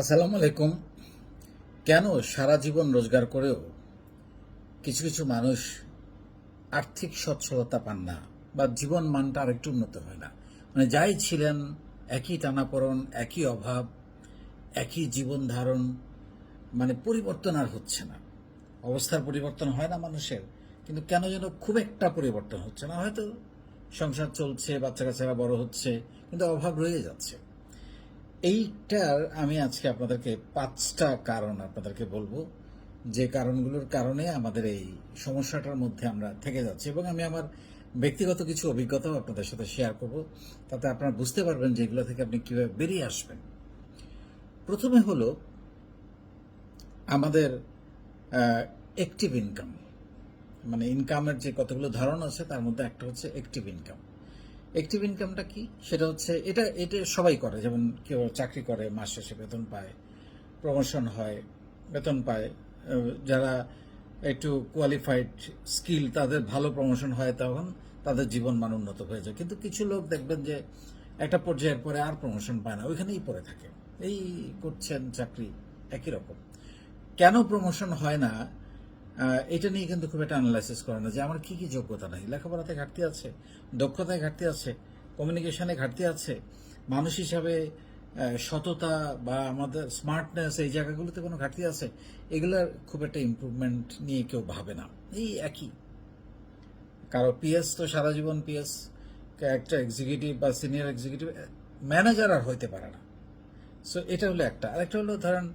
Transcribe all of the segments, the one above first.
আসসালামু আলাইকুম। কেন সারা জীবন রোজগার করেও কিছু কিছু মানুষ আর্থিক সচ্ছলতা পান না বা জীবন মানটা আরেকটু উন্নত হয় না? মানে যাই ছিলেন, একই টানাপড়ন, একই অভাব, একই জীবন ধারণ মানে পরিবর্তন আর হচ্ছে না। অবস্থার পরিবর্তন হয় না মানুষের, কিন্তু কেন যেন খুব একটা পরিবর্তন হচ্ছে না। হয়তো সংসার চলছে বাচ্চা কাচ্চারা বড় হচ্ছে, কিন্তু অভাব রয়ে যাচ্ছে। এইটার আমি আজকে আপনাদেরকে পাঁচটা কারণ আপনাদেরকে বলব। যে কারণগুলোর কারণে আমাদের এই সমস্যাটার মধ্যে আমরা থেকে যাচ্ছি এবং আমি আমার ব্যক্তিগত কিছু অভিজ্ঞতাও আপনাদের সাথে শেয়ার করব। তাতে আপনারা বুঝতে পারবেন যে এগুলো থেকে আপনি কীভাবে বেরিয়ে আসবেন। প্রথমে হলো আমাদের অ্যাক্টিভ ইনকাম মানে ইনকামের যে কতগুলো ধরন আছে, তার মধ্যে একটা হচ্ছে অ্যাক্টিভ ইনকাম অ্যাক্টিভ ইনকামটা কি? সেটা হচ্ছে, এটা এটা সবাই করে। যেমন কেউ চাকরি করে, মাস শেষে বেতন পায় প্রমোশন হয়, বেতন পায়। যারা একটু কোয়ালিফাইড স্কিল তাদের ভালো প্রমোশন হয় তখন তাদের জীবন মান উন্নত হয়ে যায়। কিন্তু কিছু লোক দেখবেন যে একটা পর্যায়ের পরে আর প্রমোশন পায় না, ওইখানেই পড়ে থাকে। এই করছেন চাকরি একই রকম। কেন প্রমোশন হয় না? এটা নিয়ে কিন্তু খুব একটা অ্যানালাইসিস করে না যে আমার কি কি যোগ্যতা নাই। লেখাপড়াতে ঘাটতি আছে, দক্ষতায় ঘাটতি আছে কমিউনিকেশনে ঘাটতি আছে। মানুষ হিসাবে সততা বা আমাদের স্মার্টনেস এই জায়গাগুলোতে কোনো ঘাটতি আছে, এগুলোর খুব একটা ইমপ্রুভমেন্ট নিয়ে কেউ ভাবে না। এই একই। কারও পিএস তো সারা জীবন পিএস একটা এক্সিকিউটিভ বা সিনিয়র এক্সিকিউটিভ ম্যানেজার আর হইতে পারে না। সো এটা হলো একটা। আরেকটা হলো ধরেন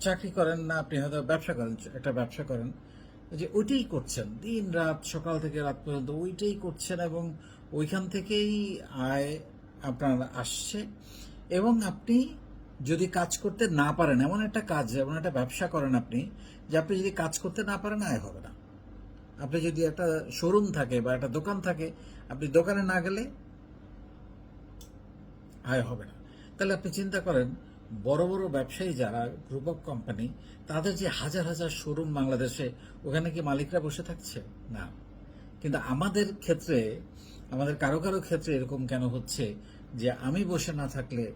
চাকরি করেন না, আপনি হয়তো ব্যবসা করেন, একটা ব্যবসা করেন যে ওইটাই করছেন, দিন রাত, সকাল থেকে রাত পর্যন্ত ওইটাই করছেন এবং ওইখান থেকেই আয় আপনার আসছে এবং আপনি যদি কাজ করতে না পারেন, এমন একটা কাজ, এমন একটা ব্যবসা করেন আপনি যে আপনি যদি কাজ করতে না পারেন, আয় হবে না। আপনি যদি একটা শোরুম থাকে বা একটা দোকান থাকে, আপনি দোকানে না গেলে আয় হবে না। তাহলে আপনি চিন্তা করেন বড় বড় ব্যবসায়ী যারা গ্রুপ অফ কোম্পানি তাদের যে হাজার হাজার শোরুম বাংলাদেশে, ওখানে কি মালিকরা বসে থাকছে? না। কিন্তু আমাদের ক্ষেত্রে, আমাদের কারও কারও ক্ষেত্রে এরকম কেন হচ্ছে যে আমি বসে না থাকলে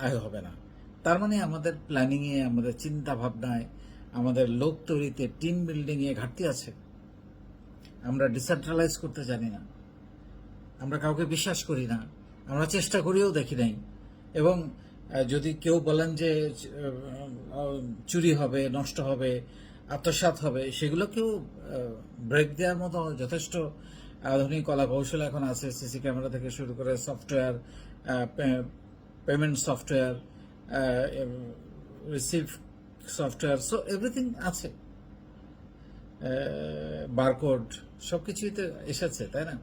আয় হবে না? তার মানে আমাদের প্ল্যানিংয়ে আমাদের চিন্তা ভাবনায় আমাদের লোক তৈরিতে টিম বিল্ডিংয়ে ঘাটতি আছে। আমরা ডিসেন্ট্রালাইজ করতে জানি না। আমরা কাউকে বিশ্বাস করি না। আমরা চেষ্টা করেও দেখি নাই। এবং যদি কেউ বলেন যে চুরি হবে, নষ্ট হবে, আত্মসাৎ হবে, সেগুলোকেও ব্রেক দেওয়ার মতো যথেষ্ট আধুনিক কলা কৌশল এখন আছে। সিসি ক্যামেরা থেকে শুরু করে software payment software receive software so everything আছে। বারকোড সব কিছুই তো এসেছে, তাই না?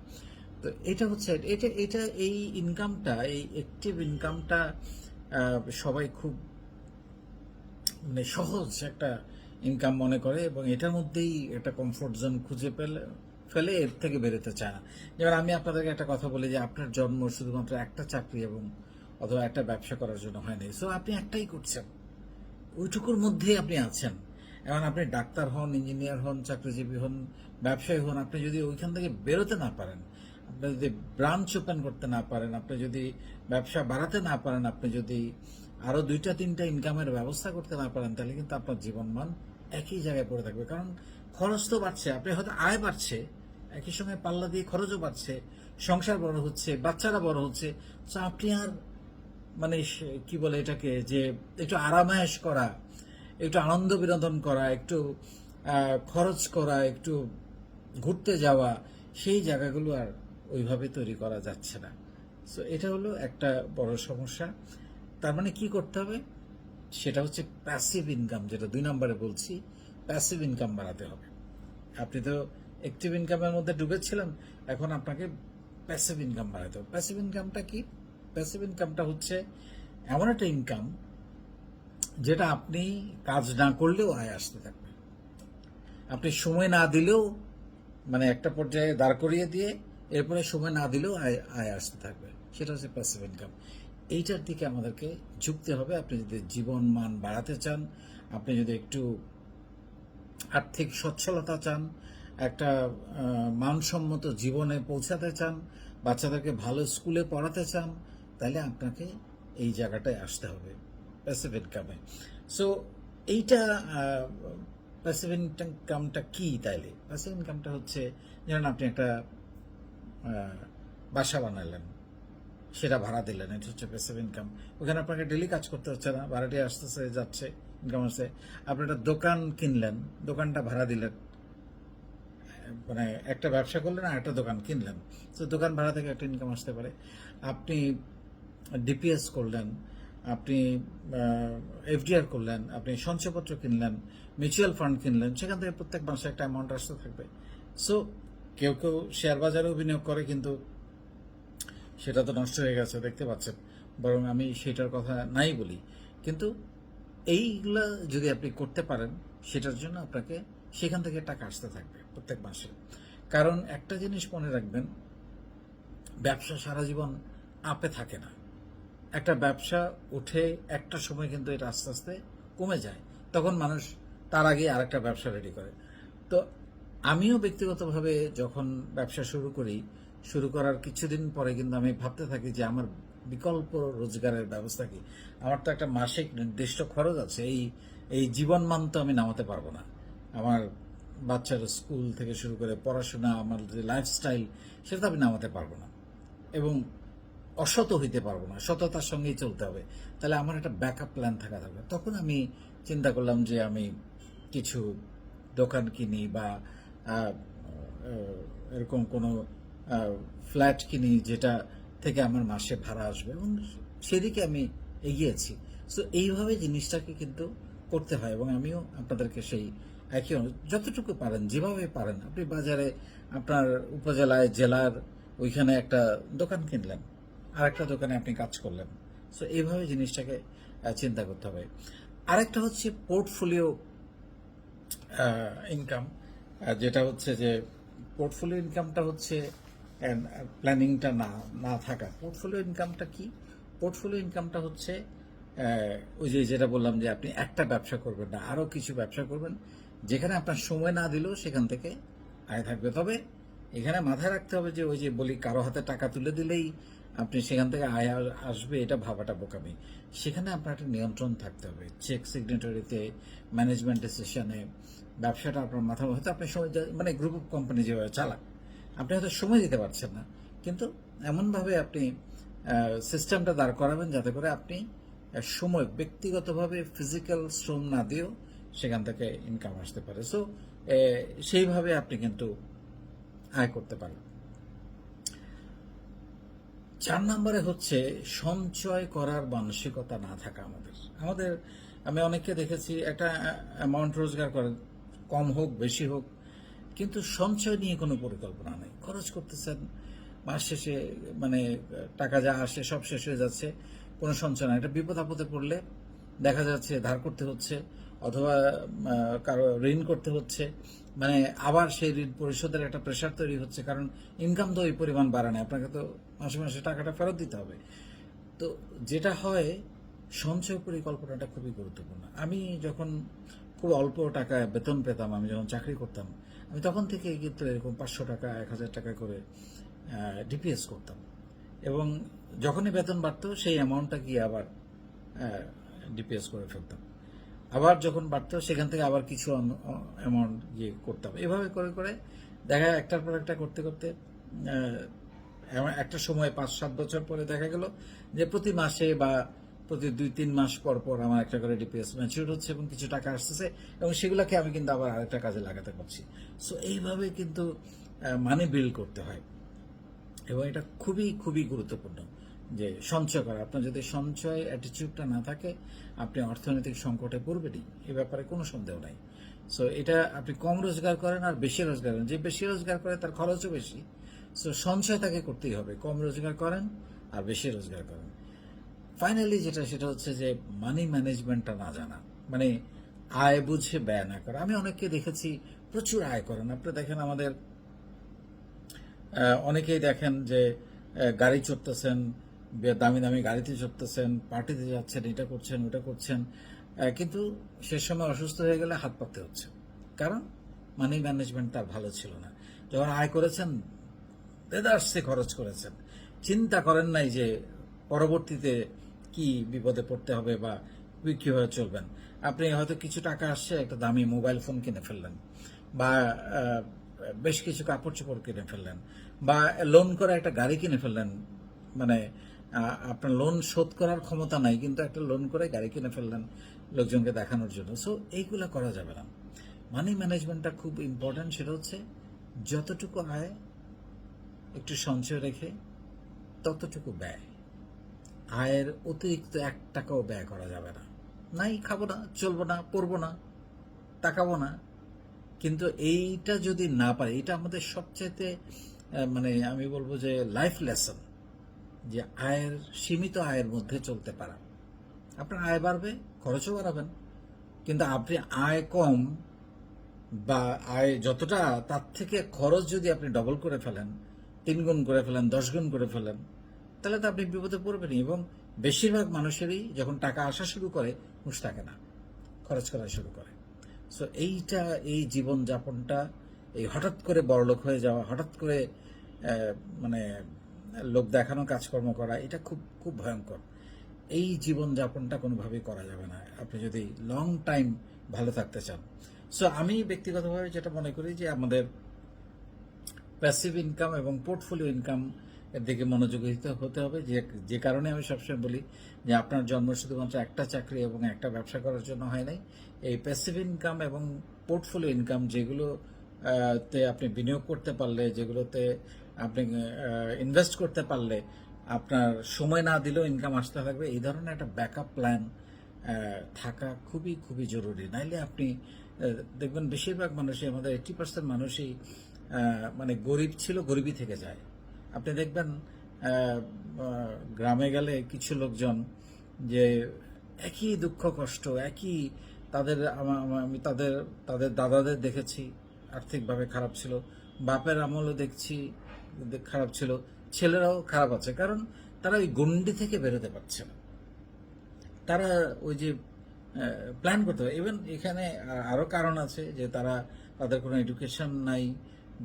তো এটা হচ্ছে, এটা এটা এই ইনকামটা এই অ্যাক্টিভ ইনকামটা সবাই খুব মানে সহজ একটা ইনকাম মনে করে এবং এটার মধ্যেই একটা কমফোর্ট জোন খুঁজে পেলে, ফেলে এর থেকে বেরোতে চায় না। যেমন আমি আপনাদেরকে একটা কথা বলি যে আপনার জন্ম শুধুমাত্র একটা চাকরি এবং অথবা একটা ব্যবসা করার জন্য হয়নি। সো আপনি একটাই করছেন। ওইটুকুর মধ্যেই আপনি আছেন। এখন আপনি ডাক্তার হন ইঞ্জিনিয়ার হন, চাকরিজীবী হন, ব্যবসায়ী হন, আপনি যদি ওইখান থেকে বেরোতে না পারেন আপনি যদি ব্রাঞ্চ ওপেন করতে না পারেন, আপনি যদি ব্যবসা বাড়াতে না পারেন, আপনি যদি আরও দুইটা, তিনটা ইনকামের ব্যবস্থা করতে না পারেন, তাহলে কিন্তু আপনার জীবনমান একই জায়গায় পড়ে থাকবে। কারণ খরচ তো বাড়ছে, আপনি হয়তো আয় বাড়ছে, একই সঙ্গে পাল্লা দিয়ে খরচও বাড়ছে, সংসার বড় হচ্ছে, বাচ্চারা বড় হচ্ছে, তো আপনি আর মানে কি বলে এটাকে যে একটু আরামায়েশ করা, একটু আনন্দ বিনোদন করা, একটু খরচ করা, একটু ঘুরতে যাওয়া, সেই জায়গাগুলো আর ওইভাবে তৈরি করা যাচ্ছে না। সো এটা হলো একটা বড় সমস্যা। তার মানে কি করতে হবে? সেটা হচ্ছে প্যাসিভ ইনকাম যেটা দুই নম্বরে বলছি প্যাসিভ ইনকাম বাড়াতে হবে। আপনি তো অ্যাক্টিভ ইনকামের মধ্যে ডুবেছিলেন, এখন আপনাকে প্যাসিভ ইনকাম বাড়াতে হবে। প্যাসিভ ইনকামটা কি? প্যাসিভ ইনকামটা হচ্ছে এমন একটা ইনকাম যেটা আপনি কাজ না করলেও আয় আসতে থাকবে। আপনি সময় না দিলেও মানে একটা পর্যায়ে দাঁড় করিয়ে দিয়ে এরপরে সময় না দিলেও আয় আয় আসতে থাকবে। সেটা হচ্ছে প্যাসিভ ইনকাম এইটার দিকে আমাদেরকে ঝুঁকতে হবে। আপনি যদি জীবন মান বাড়াতে চান, আপনি যদি একটু আর্থিক সচ্ছলতা চান, একটা মানসম্মত জীবনে পৌঁছাতে চান, বাচ্চাদেরকে ভালো স্কুলে পড়াতে চান, তাহলে আপনাকে এই জায়গাটায় আসতে হবে প্যাসিভ ইনকামে সো এইটা প্যাসিভ ইনকামটা কী তাইলে? প্যাসিভ ইনকামটা হচ্ছে, যেমন আপনি একটা বাসা বানালেন। সেটা ভাড়া দিলেন। এটা হচ্ছে প্যাসিভ ইনকাম ওখানে আপনাকে ডেলি কাজ করতে হচ্ছে না। ভাড়াটি আসতেছে, যাচ্ছে ইনকাম আসছে আপনি একটা দোকান কিনলেন, দোকানটা ভাড়া দিলেন। মানে একটা ব্যবসা করলেন আর একটা দোকান কিনলেন। তো দোকান ভাড়া থেকে একটা ইনকাম আসতে পারে। আপনি ডিপিএস করলেন, আপনি এফডিআর করলেন, আপনি সঞ্চয়পত্র কিনলেন মিউচুয়াল ফান্ড কিনলেন, সেখান থেকে প্রত্যেক মাসে একটা অ্যামাউন্ট আসতে থাকবে। সো কেউ কেউ শেয়ার বাজারেও বিনিয়োগ করে কিন্তু সেটা তো নষ্ট হয়ে গেছে, দেখতে পাচ্ছেন। বরং আমি সেটার কথা নাই বলি। কিন্তু এইগুলা যদি আপনি করতে পারেন, সেটার জন্য আপনাকে সেখান থেকে টাকা আসতে থাকবে প্রত্যেক মাসে। কারণ একটা জিনিস মনে রাখবেন, ব্যবসা সারা জীবন আপে থাকে না। একটা ব্যবসা উঠে একটা সময় কিন্তু এটা আস্তে আস্তে কমে যায়। তখন মানুষ তার আগে আরেকটা ব্যবসা রেডি করে। তো আমিও ব্যক্তিগতভাবে যখন ব্যবসা শুরু করি, শুরু করার কিছুদিন পরে কিন্তু আমি ভাবতে থাকি যে আমার বিকল্প রোজগারের ব্যবস্থা কি? আমার তো একটা মাসিক নির্দিষ্ট খরচ আছে, এই এই জীবন মান তো আমি নামাতে পারব না। আমার বাচ্চার স্কুল থেকে শুরু করে পড়াশোনা, আমার যে লাইফস্টাইল সেটা তো আমি নামাতে পারব না। এবং অসত হইতে পারব না, সততার সঙ্গেই চলতে হবে। তাহলে আমার একটা ব্যাকআপ প্ল্যান থাকা দরকার। তখন আমি চিন্তা করলাম যে আমি কিছু দোকান কিনি বা এরকম কোনো ফ্ল্যাট কিনি যেটা থেকে আমার মাসে ভাড়া আসবে এবং সেদিকে আমি এগিয়েছি। সো এইভাবে জিনিসটাকে কিন্তু করতে হয় এবং আমিও আপনাদেরকে সেই একই যতটুকু পারেন, যেভাবে পারেন। আপনি বাজারে আপনার উপজেলায়, জেলার ওইখানে একটা দোকান কিনলেন আর একটা দোকানে আপনি কাজ করলেন। সো এইভাবে জিনিসটাকে চিন্তা করতে হবে। আরেকটা হচ্ছে পোর্টফোলিও ইনকাম যেটা হচ্ছে যে পোর্টফোলিও ইনকামটা হচ্ছে প্ল্যানিংটা না না থাকা। পোর্টফোলিও ইনকামটা কি? পোর্টফোলিও ইনকামটা হচ্ছে ওই যে যেটা বললাম যে আপনি একটা ব্যবসা করবেন না আরও কিছু ব্যবসা করবেন, যেখানে আপনার সময় না দিলেও সেখান থেকে আয় থাকবে। তবে এখানে মাথায় রাখতে হবে যে ওই যে বলি, কারও হাতে টাকা তুলে দিলেই আপনি সেখান থেকে আয় আসবে, এটা ভাবাটা বোকামি। সেখানে আপনার একটা নিয়ন্ত্রণ থাকতে হবে। চেক সিগনেটরিতে ম্যানেজমেন্ট ডিসিশনে ব্যবসাটা আপনার মাথা হয়তো আপনি সময় মানে গ্রুপ অফ কোম্পানি যেভাবে চালান, আপনি হয়তো সময় দিতে পারছেন না। কিন্তু এমনভাবে আপনি সিস্টেমটা দাঁড় করাবেন যাতে করে আপনি সময় ব্যক্তিগতভাবে ফিজিক্যাল শ্রম না দিয়েও সেখান থেকে ইনকাম আসতে পারে। সো সেইভাবে আপনি কিন্তু আয় করতে পারেন। চার নম্বরে হচ্ছে সঞ্চয় করার মানসিকতা না থাকা আমাদের। আমাদের, আমি অনেককে দেখেছি একটা অ্যামাউন্ট রোজগার করেন। কম হোক, বেশি হোক, কিন্তু সঞ্চয় নিয়ে কোনো পরিকল্পনা নেই। খরচ করতেছেন, মাস শেষে মানে টাকা যা আসে সব শেষ হয়ে যাচ্ছে, কোনো সঞ্চয় নাই। একটা বিপদ আপদে পড়লে দেখা যাচ্ছে ধার করতে হচ্ছে, অথবা কারও ঋণ করতে হচ্ছে মানে আবার সেই ঋণ পরিশোধের একটা প্রেশার তৈরি হচ্ছে, কারণ ইনকাম তো ওই পরিমাণ বাড়ে না, আপনাকে তো মাসে মাসে টাকাটা ফেরত দিতে হবে। তো যেটা হয়, সঞ্চয় পরিকল্পনাটা খুবই গুরুত্বপূর্ণ। আমি যখন খুব অল্প টাকায় বেতন পেতাম আমি যখন চাকরি করতাম। আমি তখন থেকে কিন্তু এরকম পাঁচশো টাকা, এক হাজার টাকা করে ডিপিএস করতাম। এবং যখনই বেতন বাড়তো, সেই অ্যামাউন্টটা গিয়ে আবার ডিপিএস করে ফেলতাম। আবার যখন বাড়তো, সেখান থেকে আবার কিছু অ্যামাউন্ট গিয়ে করতাম। এভাবে করে করে দেখা একটার পর একটা করতে করতে একটা সময় পাঁচ সাত বছর পরে দেখা গেল যে প্রতি মাসে বা প্রতি দুই, তিন মাস পর পর আমার একটা করে ডিপিএস ম্যাচিউর হচ্ছে এবং কিছু টাকা আসতেছে এবং সেগুলোকে আমি কিন্তু আবার আরেকটা কাজে লাগাতে পারছি। সো এইভাবে কিন্তু মানি বিল্ড করতে হয়। এবং এটা খুবই খুবই গুরুত্বপূর্ণ যে সঞ্চয় করা। আপনার যদি সঞ্চয় অ্যাটিটিউডটা না থাকে, আপনি অর্থনৈতিক সংকটে পড়বেনই। এ ব্যাপারে কোনো সন্দেহ নাই। সো এটা আপনি কম রোজগার করেন আর বেশি রোজগার করেন। যে বেশি রোজগার করে, তার খরচও বেশি। সো সঞ্চয় তাকে করতেই হবে। কম রোজগার করেন আর বেশি রোজগার করেন। ফাইনালি যেটা, সেটা হচ্ছে যে মানি ম্যানেজমেন্টটা না জানা। মানে আয় বুঝে ব্যয় না করা। আমি অনেককে দেখেছি, প্রচুর আয় করেন। আপনি দেখেন আমাদের অনেকেই দেখেন যে গাড়ি চড়তেছেন দামি দামি গাড়িতে চড়তেছেন, পার্টিতে যাচ্ছেন, এটা করছেন, ওটা করছেন। কিন্তু শেষ সময় অসুস্থ হয়ে গেলে হাত পাততে হচ্ছে। কারণ মানি ম্যানেজমেন্ট তার ভালো ছিল না। যখন আয় করেছেন, দেদার্সে খরচ করেছেন। চিন্তা করেন নাই যে পরবর্তীতে কি বিপদে পড়তে হবে বা কীভাবে চলবেন? আপনি হয়তো কিছু টাকা আসছে, একটা দামি মোবাইল ফোন কিনে ফেললেন বা বেশ কিছু কাপড় চোপড় কিনে ফেললেন বা লোন করে একটা গাড়ি কিনে ফেললেন। মানে আপনার লোন শোধ করার ক্ষমতা নাই, কিন্তু একটা লোন করে গাড়ি কিনে ফেললেন লোকজনকে দেখানোর জন্য। সো এইগুলো করা যাবে না। মানি ম্যানেজমেন্টটা খুব ইম্পর্ট্যান্ট সেটা হচ্ছে যতটুকু আয় একটু সঞ্চয় রেখে ততটুকু ব্যয়। আয়ের অতিরিক্ত এক টাকাও ব্যয় করা যাবে না। নাই খাব না, চলবো না পরবো না, তাকাবো না। কিন্তু এইটা যদি না পারে, এটা আমাদের সবচাইতে মানে আমি বলব যে লাইফ লেসন যে আয়ের, সীমিত আয়ের মধ্যে চলতে পারা। আপনার আয় বাড়বে, খরচও বাড়াবেন, কিন্তু আপনি আয় কম বা আয় যতটা, তার থেকে খরচ যদি আপনি ডবল করে ফেলেন তিন গুণ করে ফেলেন দশ গুণ করে ফেলেন তাহলে তো আপনি বিপদে পড়বেনই এবং বেশিরভাগ মানুষেরই যখন টাকা আসা শুরু করে, হুঁশ থাকে না, খরচ করা শুরু করে। সো এইটা, এই জীবন যাপনটা এই হঠাৎ করে বড়লোক হয়ে যাওয়া, হঠাৎ করে মানে লোক দেখানো, কাজকর্ম করা, এটা খুব খুব ভয়ঙ্কর। এই জীবন যাপনটা কোনোভাবেই করা যাবে না। আপনি যদি লং টাইম ভালো থাকতে চান। সো আমি ব্যক্তিগতভাবে যেটা মনে করি যে আমাদের প্যাসিভ ইনকাম এবং পোর্টফোলিও ইনকাম এর দিকে মনোযোগী হতে- হবে। যে যে কারণে আমি সবসময় বলি যে, আপনার জন্ম শুধুমাত্র একটা চাকরি এবং একটা ব্যবসা করার জন্য হয় নাই। এই প্যাসিভ ইনকাম এবং পোর্টফোলিও ইনকাম যেগুলো তে আপনি বিনিয়োগ করতে পারলে, যেগুলোতে আপনি ইনভেস্ট করতে পারলে, আপনার সময় না দিলেও ইনকাম আসতে থাকবে। এই ধরনের একটা ব্যাকআপ প্ল্যান থাকা খুবই খুবই জরুরি। নাইলে আপনি দেখবেন বেশিরভাগ মানুষই, আমাদের এইটি পার্সেন্ট মানুষই মানে গরিব ছিল, গরিবই থেকে যায়। আপনি দেখবেন গ্রামে গেলে কিছু লোকজন যে একই দুঃখ, কষ্ট, একই তাদের আমি তাদের তাদের দাদাদের দেখেছি, আর্থিকভাবে খারাপ ছিল, বাপের আমলও দেখছি খারাপ ছিল, ছেলেরাও খারাপ আছে, কারণ তারা ওই গন্ডি থেকে বেরোতে পারছে না। তারা ওই যে প্ল্যান করতে হবে ইভেন এখানে আরও কারণ আছে যে তারা, তাদের কোনো এডুকেশন নাই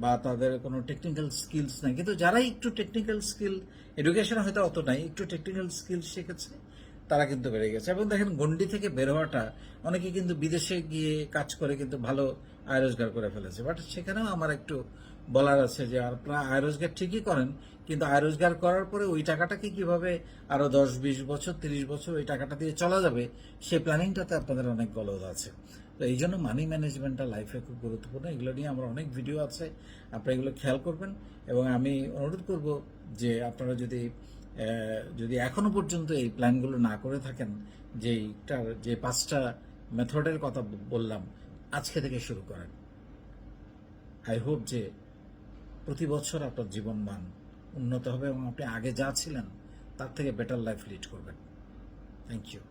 বা তাদের কোনো টেকনিক্যাল স্কিলস নাই। কিন্তু যারাই একটু টেকনিক্যাল স্কিল এডুকেশন হয়তো অত নাই, একটু টেকনিক্যাল স্কিল শিখেছে, তারা কিন্তু বেড়ে গেছে। এবং দেখেন গন্ডি থেকে বের হওয়াটা অনেকে কিন্তু বিদেশে গিয়ে কাজ করে কিন্তু ভালো আয় রোজগার করে ফেলেছে। বাট সেখানেও আমার একটু বলার আছে যে আপনারা আয় রোজগার ঠিকই করেন, কিন্তু আয় রোজগার করার পরে ওই টাকাটাকে কীভাবে আরও দশ, বিশ বছর, তিরিশ বছর ওই টাকাটা দিয়ে চলা যাবে সেই প্ল্যানিংটাতে আপনাদের অনেক গলদ আছে। তো এই জন্য মানি ম্যানেজমেন্টটা লাইফে খুব গুরুত্বপূর্ণ। এগুলো নিয়ে আমার অনেক ভিডিও আছে, আপনারা এগুলো খেয়াল করবেন। এবং আমি অনুরোধ করব যে আপনারা যদি যদি এখনও পর্যন্ত এই প্ল্যানগুলো না করে থাকেন, যেইটার, যে পাঁচটা মেথডের কথা বললাম, আজকে থেকে শুরু করেন। আই হোপ যে প্রতি বছর আপনার জীবন মান উন্নত হবে এবং আপনি আগে যা ছিলেন, তার থেকে বেটার লাইফ লিড করবেন। Thank you